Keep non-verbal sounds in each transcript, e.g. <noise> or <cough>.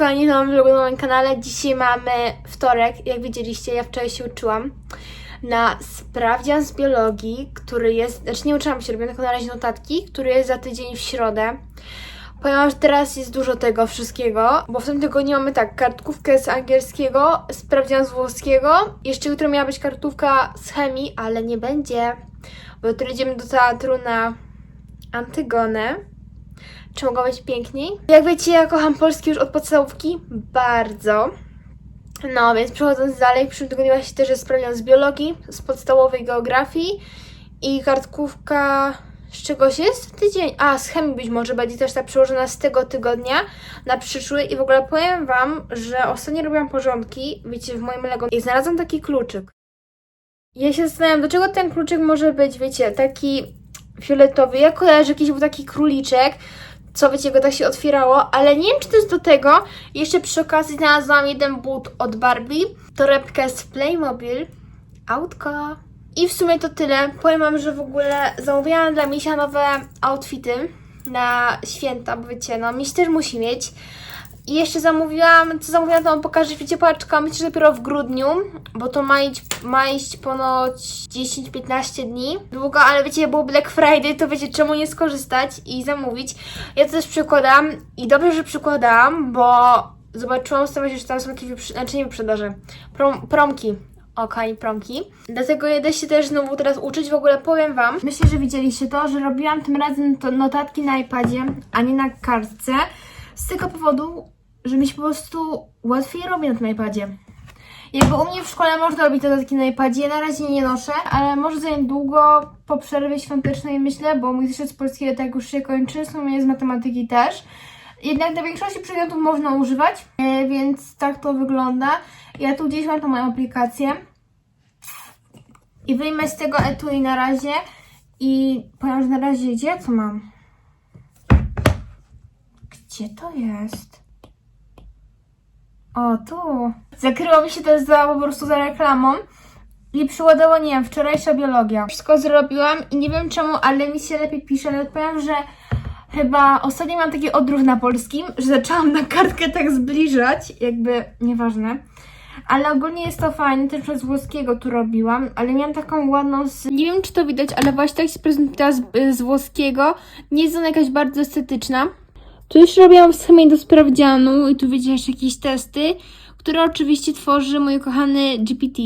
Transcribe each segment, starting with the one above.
kochani, to mam vlogu na moim kanale. Dzisiaj mamy wtorek, jak widzieliście, ja wczoraj się uczyłam na sprawdzian z biologii, który jest, znaczy nie uczyłam się, robię tylko na razie notatki, który jest za tydzień w środę. Ponieważ teraz jest dużo tego wszystkiego, bo w tym tygodniu mamy tak, kartkówkę z angielskiego, sprawdzian z włoskiego, jeszcze jutro miała być kartówka z chemii, ale nie będzie, bo jutro idziemy do teatru na Antygonę. Czy mogło być piękniej? Jak wiecie, ja kocham polski już od podstawówki. Bardzo. No, więc przechodząc dalej, tygodniu właśnie też jest sprawdzian z biologii, z podstawowej geografii i kartkówka z czegoś jest tydzień. A, z chemii być może będzie też ta przełożona z tego tygodnia na przyszły i w ogóle powiem Wam, że ostatnio robiłam porządki, wiecie, w moim Lego i znalazłam taki kluczyk. Ja się zastanawiam, do czego ten kluczyk może być, wiecie, taki fioletowy. Ja kojarzę, jakiś był taki króliczek, co wiecie, go tak się otwierało, ale nie wiem, czy to jest do tego. Jeszcze przy okazji znalazłam jeden but od Barbie, torebkę z Playmobil, autko. I w sumie to tyle. Powiem wam, że w ogóle zamówiłam dla Misia nowe outfity na święta, bo wiecie, no Miś też musi mieć. I jeszcze zamówiłam, co zamówiłam, to wam pokażę, wiecie, paczka, myślę, że dopiero w grudniu, bo to ma iść, ma iść ponoć 10-15 dni. Długo, ale wiecie, był Black Friday, to wiecie, czemu nie skorzystać i zamówić. Ja to też przykładam i dobrze, że przykładałam, bo zobaczyłam sobie, że tam są jakieś, wyprzy- znaczy nie wyprzedaże, prom, promki. Okej, promki. Dlatego jedę się też znowu teraz uczyć. W ogóle powiem Wam. Myślę, że widzieliście to, że robiłam tym razem to notatki na iPadzie, a nie na kartce. Z tego powodu, że mi się po prostu łatwiej robi na tym iPadzie. Jakby u mnie w szkole można robić notatki na iPadzie, ja na razie nie noszę, ale może za niedługo po przerwie świątecznej myślę, bo mój zeszyt z polskiego tak już się kończy, w sumie z matematyki też. Jednak na większości przedmiotów można używać, e, więc tak to wygląda. Ja tu gdzieś mam tą moją aplikację i wyjmę z tego etui na razie i powiem, że na razie gdzie ja to mam? Gdzie to jest? O, tu. Zakryło mi się to za, po prostu za reklamą. I przyładowo, nie wiem, wczorajsza biologia. Wszystko zrobiłam i nie wiem czemu, ale mi się lepiej pisze, ale powiem, że chyba ostatnio mam taki odruch na polskim, że zaczęłam na kartkę tak zbliżać, jakby, nieważne. Ale ogólnie jest to fajne, też przez włoskiego tu robiłam, ale miałam taką ładną z... Nie wiem, czy to widać, ale właśnie tak się prezentowała z, z włoskiego. Nie jest ona jakaś bardzo estetyczna. Tu jeszcze robiłam schemę do sprawdzianu i tu widzicie jeszcze jakieś testy, które oczywiście tworzy mój kochany GPT.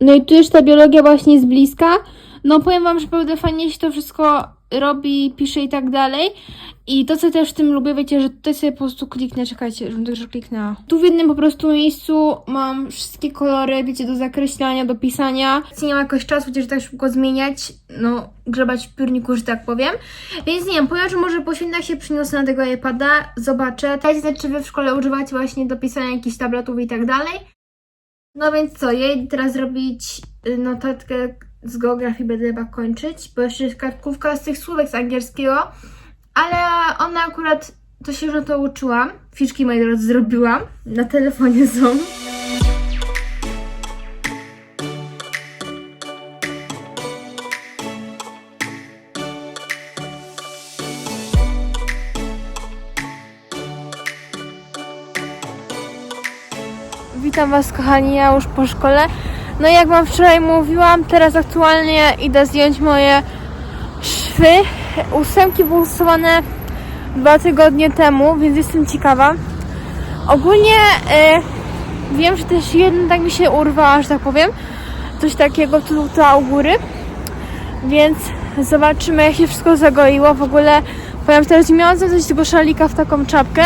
No i tu już ta biologia właśnie z bliska. No powiem Wam, że naprawdę fajnie się to wszystko robi, pisze i tak dalej. I to, co też w tym lubię, wiecie, że tutaj sobie po prostu kliknę, czekajcie, żebym też kliknęła. Tu w jednym po prostu miejscu mam wszystkie kolory, wiecie, do zakreślania, do pisania. Nie mam jakoś czasu, chociaż tak szybko zmieniać, no, grzebać w piórniku, że tak powiem. Więc nie wiem, powiem, że może po się przyniosę na tego iPada, zobaczę. Dajcie znać, czy Wy w szkole używacie właśnie do pisania jakichś tabletów i tak dalej. No więc co, idę teraz robić y, notatkę z geografii, będę chyba kończyć, bo jeszcze jest kartkówka z tych słówek z angielskiego, ale ona akurat, to się już na to uczyłam, fiszki moi drodzy zrobiłam, na telefonie są. Witam Was kochani, ja już po szkole. No jak Wam wczoraj mówiłam, teraz aktualnie idę zdjąć moje szwy. Ósemki były usuwane dwa tygodnie temu, więc jestem ciekawa. Ogólnie e, wiem, że też jedna tak mi się urwała, że tak powiem. Coś takiego tu, tu u góry. Więc zobaczymy jak się wszystko zagoiło. W ogóle powiem teraz miałam coś tego szalika w taką czapkę.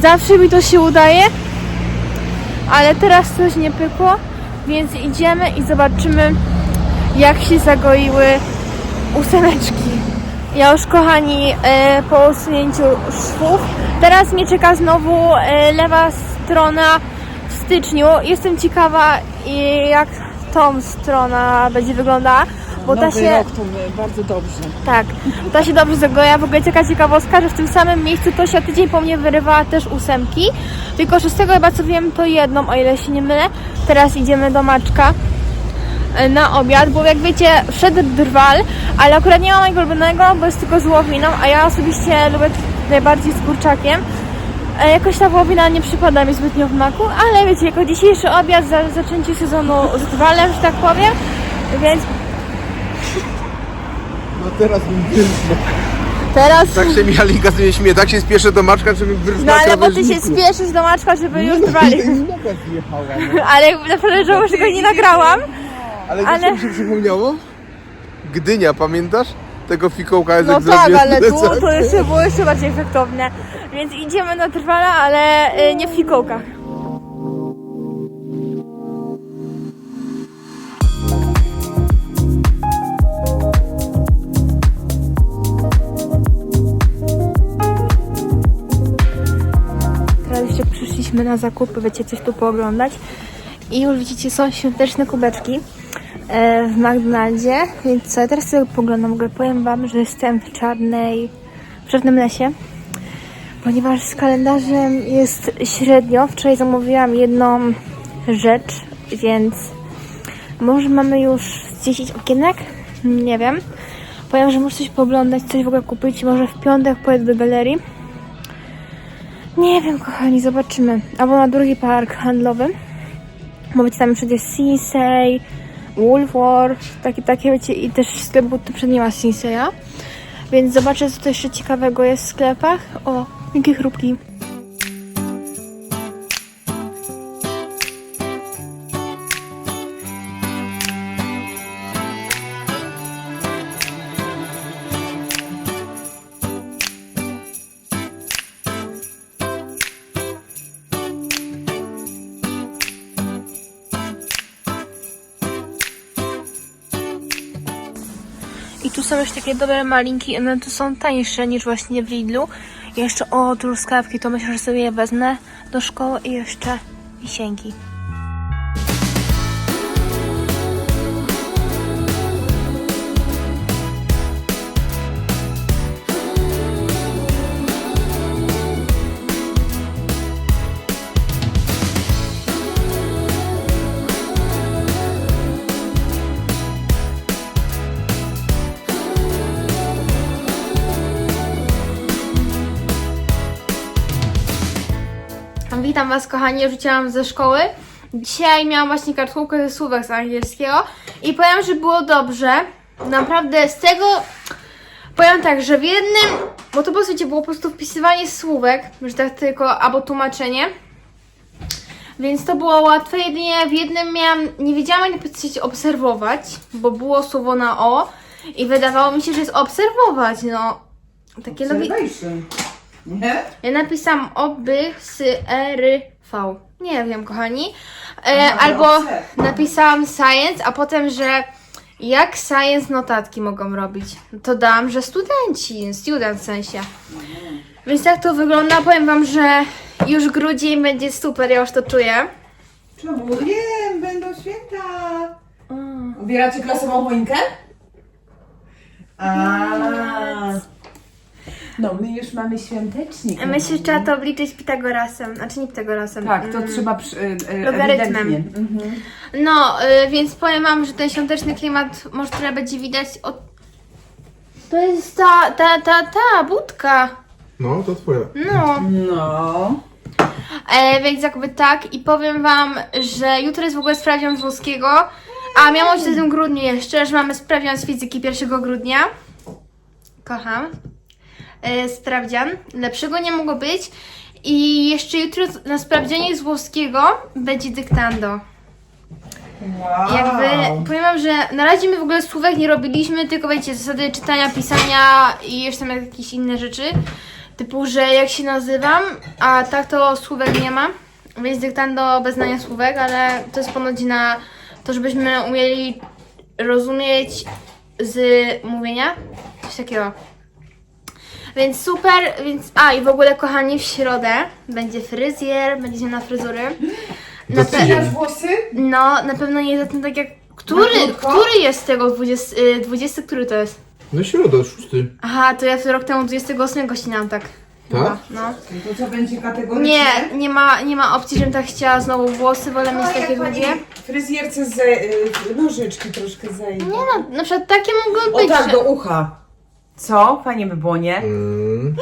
Zawsze mi to się udaje ale teraz coś nie pykło, więc idziemy i zobaczymy, jak się zagoiły ósemeczki. Ja już, kochani, e, po usunięciu szwów. Teraz mnie czeka znowu e, lewa strona w styczniu. Jestem ciekawa, jak tą strona będzie wyglądała, bo ta Nowy się... rok to bardzo dobrze. Tak, ta się dobrze zagoja. W ogóle taka ciekawostka, że w tym samym miejscu Tosia tydzień po mnie wyrywała też ósemki. Tylko, że z tego chyba co wiem, to jedną, o ile się nie mylę. Teraz idziemy do Maczka e, na obiad, bo jak wiecie, wszedł drwal, ale akurat nie ma mojego ulubionego, bo jest tylko z wołowiną, a ja osobiście lubię najbardziej z kurczakiem. E, Jakoś ta wołowina nie przypada mi zbytnio w maku, ale wiecie, jako dzisiejszy obiad za zaczęcie sezonu z drwalem, że tak powiem, więc teraz mi wyrżnął. teraz... Tak się Michalinka sobie śmieje, tak się spieszę do Maczka, żeby wyrżnął No ale bo ty się spieszysz do Maczka, żeby już no. <laughs> Ale jakby naprawdę że tego nie nagrałam. Ale, Ale- mi się przypomniało? Gdynia, pamiętasz? Tego fikołka jest No tak, ale tu <laughs> to jeszcze było jeszcze bardziej efektowne. Więc idziemy na trwala, ale y, nie w fikołkach. Na zakupy, wiecie, coś tu pooglądać. I już widzicie, są świąteczne kubeczki e, w McDonaldzie, więc co, ja teraz sobie poglądam, w ogóle powiem wam, że jestem w czarnej, w czarnym lesie, ponieważ z kalendarzem jest średnio. Wczoraj zamówiłam jedną rzecz, więc może mamy już z 10 okienek? Nie wiem. Powiem, że muszę coś pooglądać, coś w ogóle kupić, może w piątek pojedę do galerii. Nie wiem, kochani, zobaczymy. Albo na drugi park handlowy. Bo wiecie, tam przecież Sinsei, Woolworth, takie, takie wiecie, i też sklep buty przed nie ma Sinseya. Więc zobaczę, co tu jeszcze ciekawego jest w sklepach. O, jakie chrupki. Tu są już takie dobre malinki, one tu są tańsze niż właśnie w Lidlu. Jeszcze o truskawki, to myślę, że sobie je wezmę do szkoły i jeszcze wisienki. Witam Was kochani, wróciłam ze szkoły. Dzisiaj miałam właśnie kartkówkę ze słówek z angielskiego i powiem, że było dobrze. Naprawdę z tego powiem tak, że w jednym, bo to po prostu było po prostu wpisywanie słówek, że tak tylko, albo tłumaczenie. Więc to było łatwe, jedynie w jednym miałam, nie wiedziałam jak napisać obserwować, bo było słowo na o i wydawało mi się, że jest obserwować, no. Takie logi... Nie? Ja napisałam oby s r v. Nie wiem, kochani. E, Aha, albo napisałam science, a potem, że jak science notatki mogą robić. To dałam, że studenci, student w sensie. Więc tak to wygląda. Powiem wam, że już grudzień będzie super, ja już to czuję. Czemu? Wiem, będą święta. Ubieracie klasową choinkę? A. No, my już mamy świątecznik. Myślę, że trzeba to obliczyć Pitagorasem. Znaczy nie Pitagorasem. Tak, to mm, trzeba przy, y, y, Logarytmem. Mhm. No, y, więc powiem wam, że ten świąteczny klimat może trochę będzie widać od... To jest ta, ta, ta, ta budka. No, to twoja. No. No. E, więc jakby tak i powiem wam, że jutro jest w ogóle sprawdzian z włoskiego, a miałam w tym grudniu jeszcze, że mamy sprawdzian z fizyki 1 grudnia. Kocham. E, sprawdzian. Lepszego nie mogło być. I jeszcze jutro na sprawdzianie z włoskiego będzie dyktando. Wow. Jakby powiem wam, że na razie my w ogóle słówek nie robiliśmy, tylko wiecie, zasady czytania, pisania i jeszcze tam jakieś inne rzeczy. Typu, że jak się nazywam, a tak to słówek nie ma. Więc dyktando bez znania słówek, ale to jest ponoć na to, żebyśmy umieli rozumieć z mówienia. Coś takiego. Więc super, więc. A i w ogóle kochani, w środę będzie fryzjer, będzie zmiana fryzury. Na. Masz włosy? no, na pewno nie ten tak jak. Który, Na krótko? który jest z tego 20, y, 20, który to jest? No środa, szósty. Aha, to ja w rok temu 28 ścinałam tak. Chyba, No. No to co będzie kategorycznie? Nie, nie ma, nie ma opcji, żebym tak chciała znowu włosy, wolę mieć No, takie jak pani długie. fryzjerce ze, y, nożyczki troszkę zejdą. Nie no, na przykład takie mogą O być, tak, że... do ucha. Co? Fajnie by było, nie? Mm.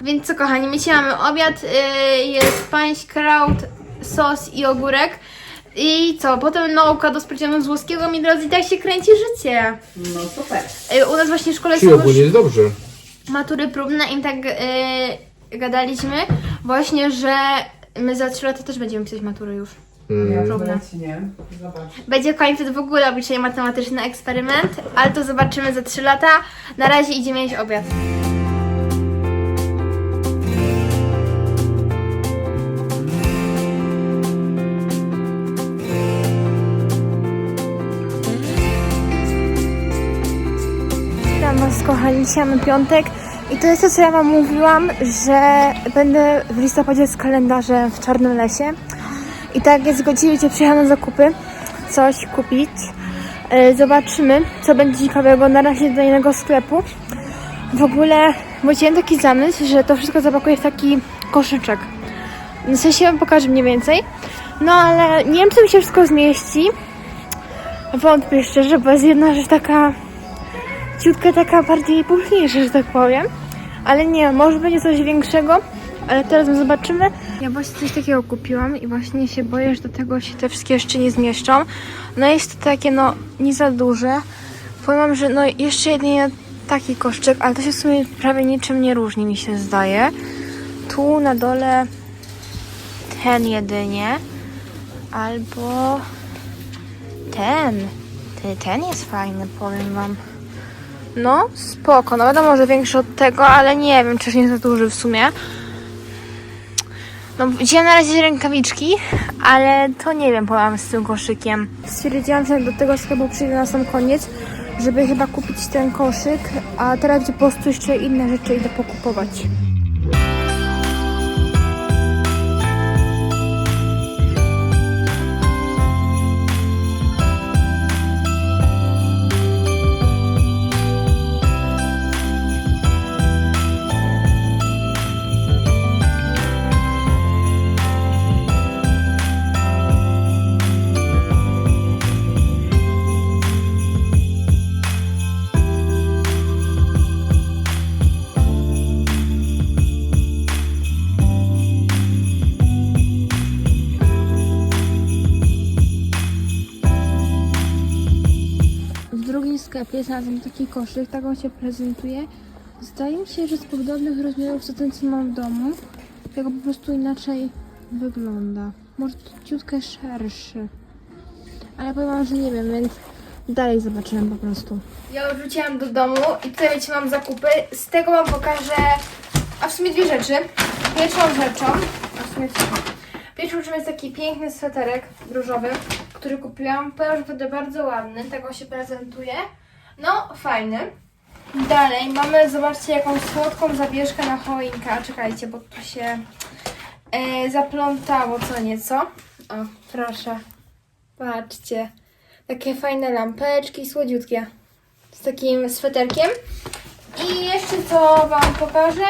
Więc co kochani, my dzisiaj mamy obiad, yy, jest pańś kraut, sos i ogórek. I co, potem nauka do sprawdzianu z włoskiego, mi drodzy, tak się kręci życie. No super. Yy, u nas właśnie w szkole są Czyli już ogólnie jest dobrze. matury próbne i tak yy, gadaliśmy właśnie, że my za 3 lata też będziemy pisać matury już. Nie. Zobacz. Będzie kończyć w ogóle obliczenie matematyczne eksperyment, ale to zobaczymy za 3 lata. Na razie idziemy jeść obiad. Witam Was kochani, dzisiaj mamy piątek i to jest to, co ja Wam mówiłam, że będę w listopadzie z kalendarzem w Czarnym Lesie. I tak zgodzili się przyjechać na zakupy, coś kupić. E, Zobaczymy, co będzie ciekawego. Na razie do innego sklepu. W ogóle wziąłem taki zamysł, że to wszystko zapakuję w taki koszyczek. W sensie wam pokażę mniej więcej. No ale nie wiem, czy mi się wszystko zmieści. Wątpię szczerze, bo jest jedna rzecz taka ciutka taka bardziej pulchniejsza, że tak powiem. Ale nie, może będzie coś większego, ale teraz zobaczymy. Ja właśnie coś takiego kupiłam i właśnie się boję, że do tego się te wszystkie jeszcze nie zmieszczą. No jest to takie, no, nie za duże. Powiem że no jeszcze jedynie taki koszczyk, ale to się w sumie prawie niczym nie różni, mi się zdaje. Tu na dole ten jedynie. Albo ten. Ten jest fajny, powiem wam. No, spoko. No wiadomo, że większy od tego, ale nie wiem, czy nie za duży w sumie. No, wziąłem na razie rękawiczki, ale to nie wiem, powiem z tym koszykiem. Stwierdziłam, że do tego sklepu przyjdę na sam koniec, żeby chyba kupić ten koszyk, a teraz gdzie po prostu jeszcze inne rzeczy idę pokupować. Sklepie znalazłam taki koszyk, tak on się prezentuje. Zdaje mi się, że z podobnych rozmiarów co ten, co mam w domu, tylko po prostu inaczej wygląda. Może ciutkę szerszy. Ale powiem wam, że nie wiem, więc dalej zobaczyłem po prostu. Ja już wróciłam do domu i tutaj wiecie, mam zakupy. Z tego wam pokażę, a w sumie dwie rzeczy. Pierwszą rzeczą, a w sumie. Pierwszą rzeczą jest taki piękny sweterek różowy, który kupiłam. Powiem, że będę bardzo ładny, tego się prezentuje. No, fajny. Dalej mamy, zobaczcie, jakąś słodką zawieszkę na choinkę. Czekajcie, bo tu się e, zaplątało co nieco. O, proszę. Patrzcie. Takie fajne lampeczki, słodziutkie. Z takim sweterkiem. I jeszcze co Wam pokażę,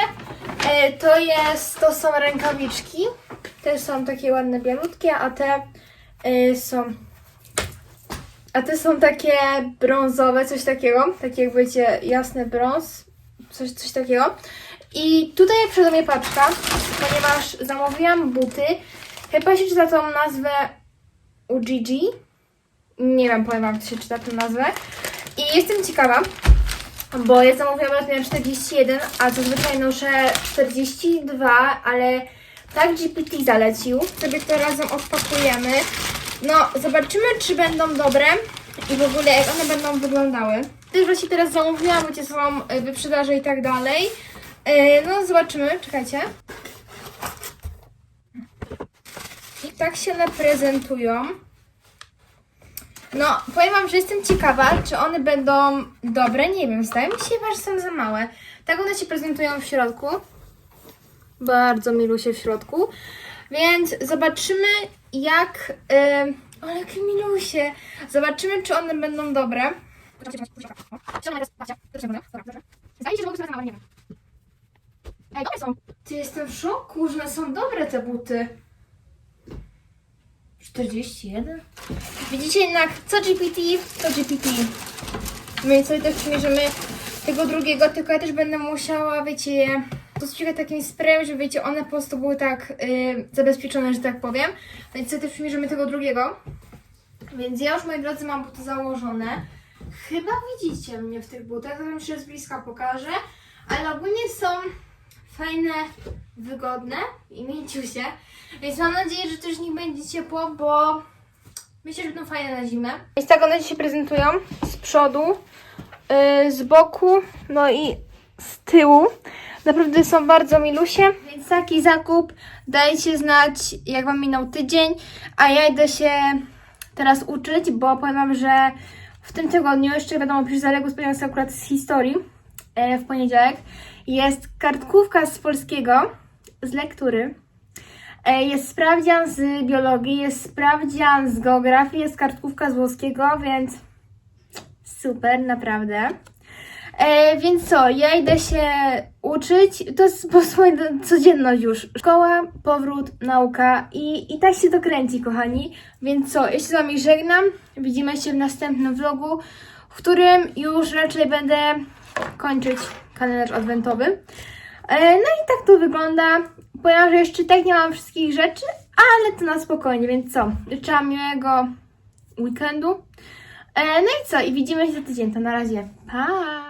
e, to jest, to są rękawiczki. Te są takie ładne, białutkie, a te e, są a te są takie brązowe, coś takiego. Takie jak wiecie, jasny brąz. Coś, coś takiego. I tutaj przede mnie paczka, ponieważ zamówiłam buty. Chyba się czyta tą nazwę Ujiji. Nie wiem, powiem wam, jak to się czyta tę nazwę. I jestem ciekawa, bo ja zamówiłam rozmiar 41, a zazwyczaj noszę 42, ale tak GPT zalecił. Sobie to razem odpakujemy. No, zobaczymy, czy będą dobre i w ogóle jak one będą wyglądały. Też właśnie teraz zamówiłam, bo są y, wyprzedaże i tak dalej. Y, No, zobaczymy, czekajcie. I tak się one prezentują. No, powiem Wam, że jestem ciekawa, czy one będą dobre. Nie wiem, zdaje mi się że są za małe. Tak one się prezentują w środku. Bardzo milusie w środku. Więc zobaczymy, jak. Yy, ale jakie milusie. Zobaczymy, czy one będą dobre. Zdaje się, że mogę nie wiem. Ej, dobre są. Ty jestem w szoku, że one są dobre te buty. 41? Widzicie jednak, co GPT, to GPT. My sobie też przymierzymy tego drugiego, tylko ja też będę musiała, wiecie, je dosyć takim sprayem, żeby wiecie, one po prostu były tak y, zabezpieczone, że tak powiem. Więc sobie też przymierzymy tego drugiego. Więc ja już, moi drodzy, mam buty założone. Chyba widzicie mnie w tych butach, to wam się z bliska pokażę. Ale ogólnie są fajne, wygodne i mięciusie. Więc mam nadzieję, że też nich będzie ciepło, bo myślę, że będą fajne na zimę. Więc tak one się prezentują z przodu, yy, z boku, no i z tyłu. Naprawdę są bardzo milusie. Więc taki zakup dajcie znać, jak Wam minął tydzień. A ja idę się teraz uczyć, bo powiem Wam, że w tym tygodniu, jeszcze wiadomo, zaległy spodziewam się akurat z historii e, w poniedziałek, jest kartkówka z polskiego, z lektury. E, Jest sprawdzian z biologii, jest sprawdzian z geografii, jest kartkówka z włoskiego, więc super, naprawdę. E, więc co, ja idę się uczyć, to jest po prostu codzienność już. Szkoła, powrót, nauka i, i tak się to kręci, kochani. Więc co, się z Wami żegnam, widzimy się w następnym vlogu, w którym już raczej będę kończyć kalendarz adwentowy. E, no i tak to wygląda. Powiem, że jeszcze tak nie mam wszystkich rzeczy, ale to na spokojnie, więc co, życzę miłego weekendu. E, no i co, i widzimy się za tydzień, to na razie. Pa!